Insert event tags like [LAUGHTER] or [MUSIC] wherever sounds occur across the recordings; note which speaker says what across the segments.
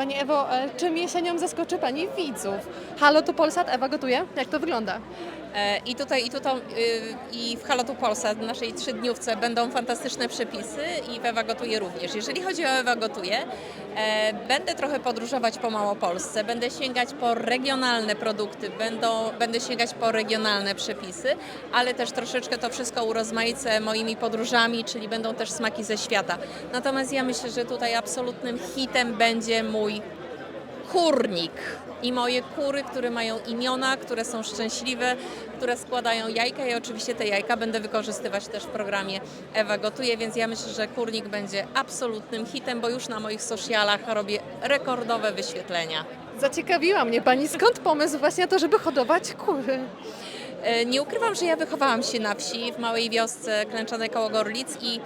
Speaker 1: Pani Ewo, e, czym jesienią zaskoczy Pani widzów? Halo, tu Polsat, Ewa gotuje? Jak to wygląda?
Speaker 2: E, I tutaj, i tutaj, y, i w Halotu Polsat, w naszej trzydniówce będą fantastyczne przepisy i w Ewa Gotuje również. Jeżeli chodzi o Ewa Gotuje, e, będę trochę podróżować po Małopolsce, będę sięgać po regionalne produkty, będą, będę sięgać po regionalne przepisy, ale też troszeczkę to wszystko urozmaicę moimi podróżami, czyli będą też smaki ze świata. Natomiast ja myślę, że tutaj absolutnym hitem będzie mój kurnik i moje kury, które mają imiona, które są szczęśliwe, które składają jajka i oczywiście te jajka będę wykorzystywać też w programie Ewa Gotuje, więc ja myślę, że kurnik będzie absolutnym hitem, bo już na moich socialach robię rekordowe wyświetlenia.
Speaker 1: Zaciekawiła mnie Pani, skąd pomysł właśnie to, żeby hodować kury?
Speaker 2: E, Nie ukrywam, że ja wychowałam się na wsi, w małej wiosce klęczonej koło Gorlic i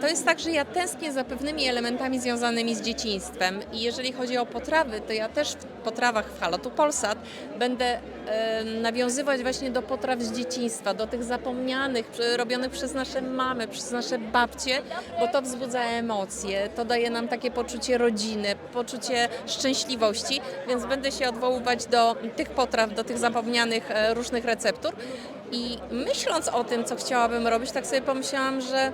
Speaker 2: to jest tak, że ja tęsknię za pewnymi elementami związanymi z dzieciństwem i jeżeli chodzi o potrawy, to ja też w potrawach w Halotu Polsat będę e, nawiązywać właśnie do potraw z dzieciństwa, do tych zapomnianych, robionych przez nasze mamy, przez nasze babcie, bo to wzbudza emocje, to daje nam takie poczucie rodziny, poczucie szczęśliwości, więc będę się odwoływać do tych potraw, do tych zapomnianych e, różnych receptur. I myśląc o tym, co chciałabym robić, tak sobie pomyślałam, że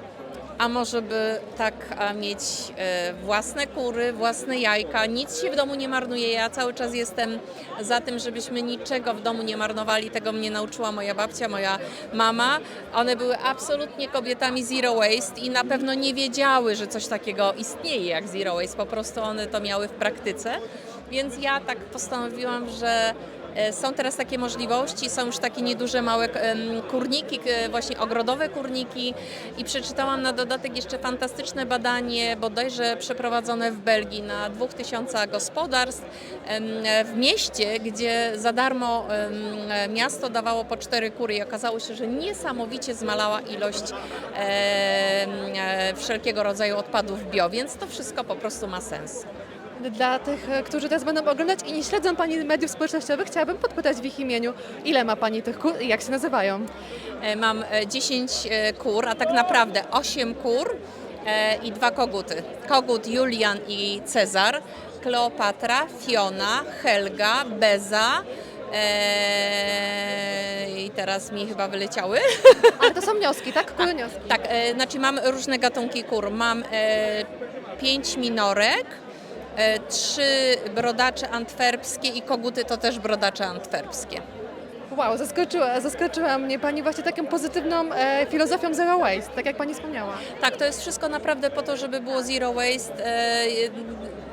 Speaker 2: a może by tak mieć e, własne kury, własne jajka. Nic się w domu nie marnuje. Ja cały czas jestem za tym, żebyśmy niczego w domu nie marnowali. Tego mnie nauczyła moja babcia, moja mama. One były absolutnie kobietami zero waste i na pewno nie wiedziały, że coś takiego istnieje jak zero waste. Po prostu one to miały w praktyce. Więc ja tak postanowiłam, że Są teraz takie możliwości, są już takie nieduże małe kurniki, e, właśnie ogrodowe kurniki i przeczytałam na dodatek jeszcze fantastyczne badanie, bodajże przeprowadzone w Belgii na 2000 gospodarstw e, w mieście, gdzie za darmo e, miasto dawało po cztery kury i okazało się, że niesamowicie zmalała ilość e, wszelkiego rodzaju odpadów bio, więc to wszystko po prostu ma sens.
Speaker 1: Dla tych, e, którzy teraz będą oglądać i nie śledzą Pani mediów społecznościowych, chciałabym podpytać w ich imieniu, ile ma Pani tych kur i jak się nazywają?
Speaker 2: E, Mam e, 10 e, kur, a tak naprawdę 8 kur i dwa koguty. Kogut Julian i Cezar, Kleopatra, Fiona, Helga, Beza. e, I teraz mi chyba wyleciały. [LAUGHS]
Speaker 1: Ale to są wnioski, tak? Kury wnioski.
Speaker 2: Tak, e, znaczy mam różne gatunki kur. Mam e, pięć minorek, trzy brodacze antwerpskie i koguty to też brodacze antwerpskie.
Speaker 1: Wow, zaskoczyła, zaskoczyła mnie Pani właśnie taką pozytywną e, filozofią zero waste, tak jak Pani wspomniała.
Speaker 2: Tak, to jest wszystko naprawdę po to, żeby było zero waste. E,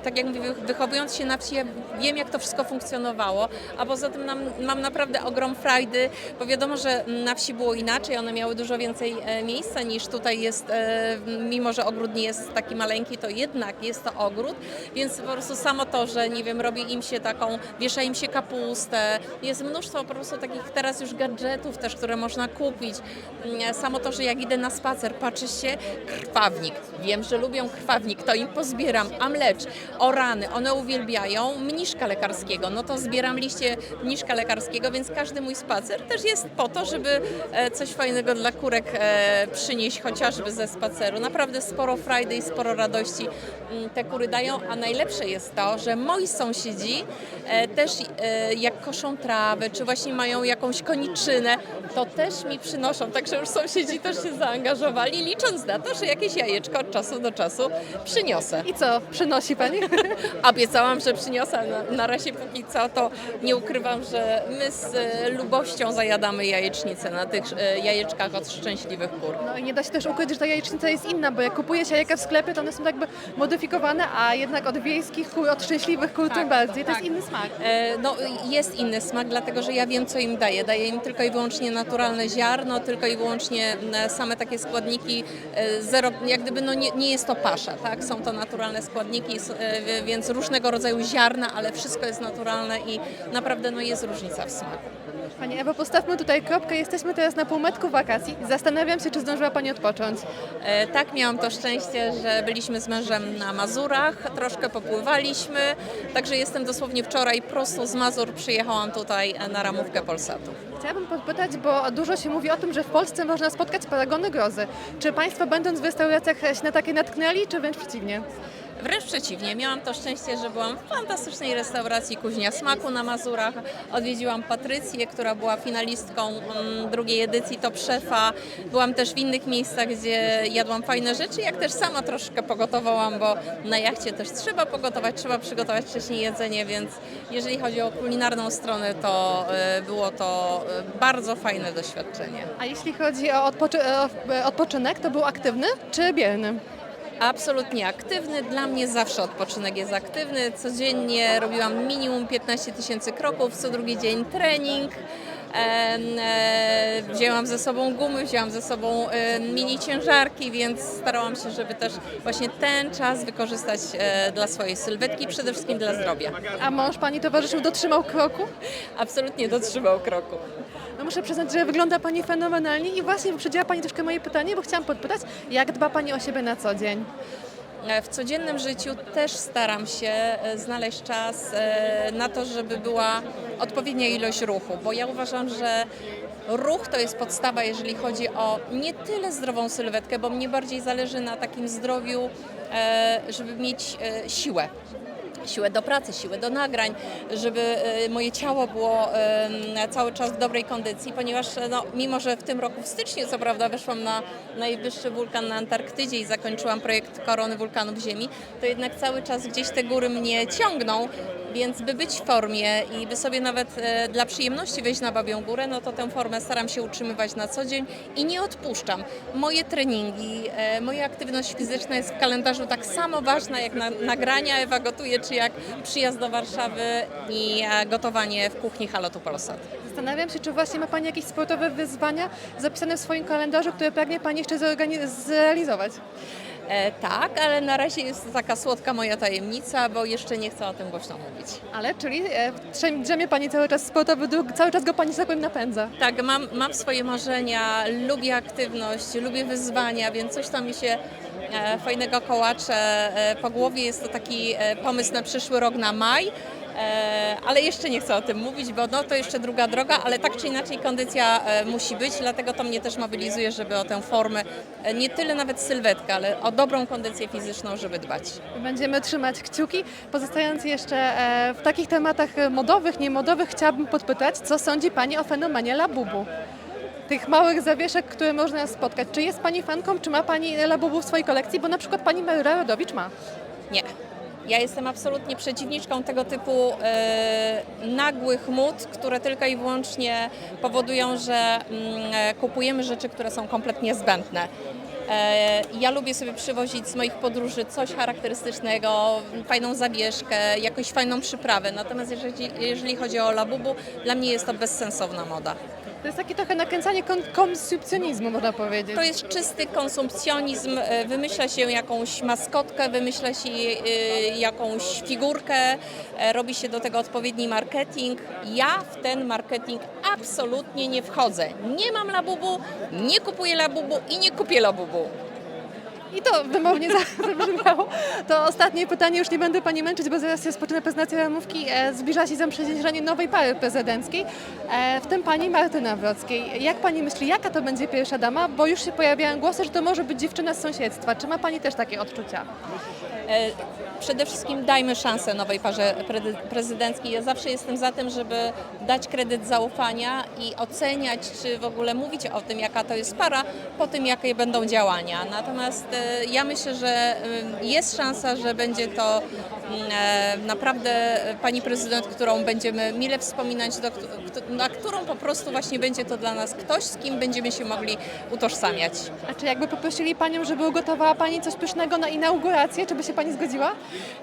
Speaker 2: tak jak mówię, wy- wychowując się na wsi, ja wiem, jak to wszystko funkcjonowało, a poza tym mam naprawdę ogrom frajdy, bo wiadomo, że na wsi było inaczej, one miały dużo więcej e, miejsca niż tutaj jest, e, mimo że ogród nie jest taki maleńki, to jednak jest to ogród, więc po prostu samo to, że nie wiem, robi im się taką, wiesza im się kapustę, jest mnóstwo po prostu takich teraz już gadżetów też, które można kupić. Mm, Samo to, że jak idę na spacer, patrzę się, krwawnik. Wiem, że lubią krwawnik, to im pozbieram. Amlecz, orany, one uwielbiają mniszka lekarskiego. No to zbieram liście mniszka lekarskiego, więc każdy mój spacer też jest po to, żeby e, coś fajnego dla kurek e, przynieść chociażby ze spaceru. Naprawdę sporo frajdy i sporo radości te kury dają, a najlepsze jest to, że moi sąsiedzi e, też e, jak koszą trawę, czy właśnie mają jakąś koniczynę, to też mi przynoszą, także już sąsiedzi też się zaangażowali, licząc na to, że jakieś jajeczko od czasu do czasu przyniosę.
Speaker 1: I co, przynosi Pani? [LAUGHS]
Speaker 2: Obiecałam, że przyniosę, na, na razie póki co to nie ukrywam, że my z e, lubością zajadamy jajecznicę na tych jajeczkach od szczęśliwych kur.
Speaker 1: No i nie da się też ukryć, że ta jajecznica jest inna, bo jak kupuje się jajka w sklepie, to one są jakby modyfikowane, a jednak od wiejskich od szczęśliwych kur tym bardziej. To jest
Speaker 2: tak.
Speaker 1: inny smak.
Speaker 2: E, No, jest inny smak, dlatego że ja wiem, co im daję. Daję im tylko i wyłącznie naturalne ziarno, tylko i wyłącznie e, same takie składniki, e, zero, jak gdyby no nie, nie jest to pasza, tak? Są to naturalne składniki, e, więc różnego rodzaju ziarna, ale wszystko jest naturalne i naprawdę no, jest różnica w smaku.
Speaker 1: Pani Ewo, postawmy tutaj kropkę. Jesteśmy teraz na półmetku wakacji. Zastanawiam się, czy zdążyła Pani odpocząć.
Speaker 2: E, Tak, miałam to szczęście, że byliśmy z mężem na Mazurach, troszkę popływaliśmy, także jestem dosłownie wczoraj prosto z Mazur przyjechałam tutaj e, na ramówkę Polsatu.
Speaker 1: Chciałabym podpytać, bo dużo się mówi o tym, że w Polsce można spotkać paragony grozy. Czy Państwo będąc w restauracjach się na takie natknęli, czy wręcz przeciwnie?
Speaker 2: Wręcz przeciwnie, miałam to szczęście, że byłam w fantastycznej restauracji Kuźnia Smaku na Mazurach. Odwiedziłam Patrycję, która była finalistką mm, drugiej edycji Top Szefa. Byłam też w innych miejscach, gdzie jadłam fajne rzeczy, jak też sama troszkę pogotowałam, bo na jachcie też trzeba pogotować, trzeba przygotować wcześniej jedzenie, więc jeżeli chodzi o kulinarną stronę, to y, było to y, bardzo fajne doświadczenie.
Speaker 1: A jeśli chodzi o, odpoczy- e, odpoczynek, to był aktywny czy bierny?
Speaker 2: Absolutnie aktywny. Dla mnie zawsze odpoczynek jest aktywny. Codziennie robiłam minimum 15 tysięcy kroków, co drugi dzień trening. E, wzięłam ze sobą gumy, wzięłam ze sobą e, mini ciężarki, więc starałam się, żeby też właśnie ten czas wykorzystać e, dla swojej sylwetki, przede wszystkim dla zdrowia.
Speaker 1: A mąż pani towarzyszył, dotrzymał kroku?
Speaker 2: Absolutnie dotrzymał kroku.
Speaker 1: Muszę przyznać, że wygląda Pani fenomenalnie i właśnie wyprzedziła Pani troszkę moje pytanie, bo chciałam podpytać, jak dba Pani o siebie na co dzień?
Speaker 2: E, W codziennym życiu też staram się e, znaleźć czas e, na to, żeby była odpowiednia ilość ruchu, bo ja uważam, że ruch to jest podstawa, jeżeli chodzi o nie tyle zdrową sylwetkę, bo mnie bardziej zależy na takim zdrowiu, żeby mieć siłę siłę do pracy, siłę do nagrań, żeby e, moje ciało było cały czas w dobrej kondycji, ponieważ e, no, mimo, że w tym roku w styczniu co prawda weszłam na najwyższy wulkan na Antarktydzie i zakończyłam projekt Korony Wulkanów Ziemi, to jednak cały czas gdzieś te góry mnie ciągną, więc by być w formie i by sobie nawet e, dla przyjemności wejść na Babią Górę, no to tę formę staram się utrzymywać na co dzień i nie odpuszczam. Moje treningi, e, moja aktywność fizyczna jest w kalendarzu tak samo ważna jak na, nagrania Ewa gotuje, czy jak przyjazd do Warszawy i e, gotowanie w kuchni Halotu Polsat.
Speaker 1: Zastanawiam się, czy właśnie ma Pani jakieś sportowe wyzwania zapisane w swoim kalendarzu, które pragnie Pani jeszcze zrealizować.
Speaker 2: E, tak, ale na razie jest to taka słodka moja tajemnica, bo jeszcze nie chcę o tym głośno mówić.
Speaker 1: Ale, czyli e, drzemie Pani cały czas sportowy duch, cały czas go Pani, że tak powiem, napędza.
Speaker 2: Tak, mam, mam swoje marzenia, lubię aktywność, lubię wyzwania, więc coś tam mi się e, fajnego kołacze e, po głowie. Jest to taki e, pomysł na przyszły rok, na maj. E, ale jeszcze nie chcę o tym mówić, bo no, to jeszcze druga droga, ale tak czy inaczej kondycja e, musi być, dlatego to mnie też mobilizuje, żeby o tę formę, e, nie tyle nawet sylwetkę, ale o dobrą kondycję fizyczną, żeby dbać.
Speaker 1: Będziemy trzymać kciuki. Pozostając jeszcze w takich tematach modowych, niemodowych, chciałabym podpytać, co sądzi Pani o fenomenie Labubu? Tych małych zawieszek, które można spotkać. Czy jest Pani fanką, czy ma Pani Labubu w swojej kolekcji? Bo na przykład Pani Maryla Rodowicz ma.
Speaker 2: Nie. Ja jestem absolutnie przeciwniczką tego typu e, nagłych mód, które tylko i wyłącznie powodują, że e, kupujemy rzeczy, które są kompletnie zbędne. E, ja lubię sobie przywozić z moich podróży coś charakterystycznego, fajną zawieszkę, jakąś fajną przyprawę. Natomiast jeżeli, jeżeli chodzi o labubu, dla mnie jest to bezsensowna moda.
Speaker 1: To jest takie trochę nakręcanie kon- konsumpcjonizmu, można powiedzieć.
Speaker 2: To jest czysty konsumpcjonizm. e, Wymyśla się jakąś maskotkę, wymyśla się e, jakąś figurkę, e, robi się do tego odpowiedni marketing. Ja w ten marketing absolutnie nie wchodzę. Nie mam labubu, nie kupuję labubu i nie kupię labubu.
Speaker 1: I to wymownie [LAUGHS] zabrzmiało. To ostatnie pytanie, już nie będę Pani męczyć, bo zaraz się rozpoczyna prezentacja ramówki. E, Zbliża się zaprzysiężenie nowej pary prezydenckiej, e, w tym Pani Martyna Wrockiej. Jak Pani myśli, jaka to będzie pierwsza dama? Bo już się pojawiają głosy, że to może być dziewczyna z sąsiedztwa. Czy ma Pani też takie odczucia?
Speaker 2: E, Przede wszystkim dajmy szansę nowej parze pre- prezydenckiej. Ja zawsze jestem za tym, żeby dać kredyt zaufania i oceniać, czy w ogóle mówić o tym, jaka to jest para, po tym, jakie będą działania. Natomiast e, ja myślę, że y, jest szansa, że będzie to mm, e, naprawdę pani prezydent, którą będziemy mile wspominać, na którą po prostu właśnie będzie to dla nas ktoś, z kim będziemy się mogli utożsamiać.
Speaker 1: A czy jakby poprosili Panią, żeby ugotowała Pani coś pysznego na inaugurację, czy by się Pani zgodziła?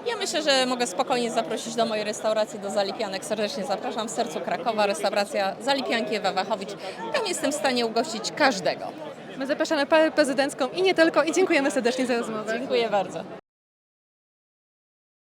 Speaker 2: Ja myślę, że mogę spokojnie zaprosić do mojej restauracji do Zalipianek. Serdecznie zapraszam w sercu Krakowa, restauracja Zalipianki Ewa Wachowicz. Tam jestem w stanie ugościć każdego.
Speaker 1: My zapraszamy parę prezydencką i nie tylko i dziękujemy serdecznie za rozmowę.
Speaker 2: Dziękuję bardzo.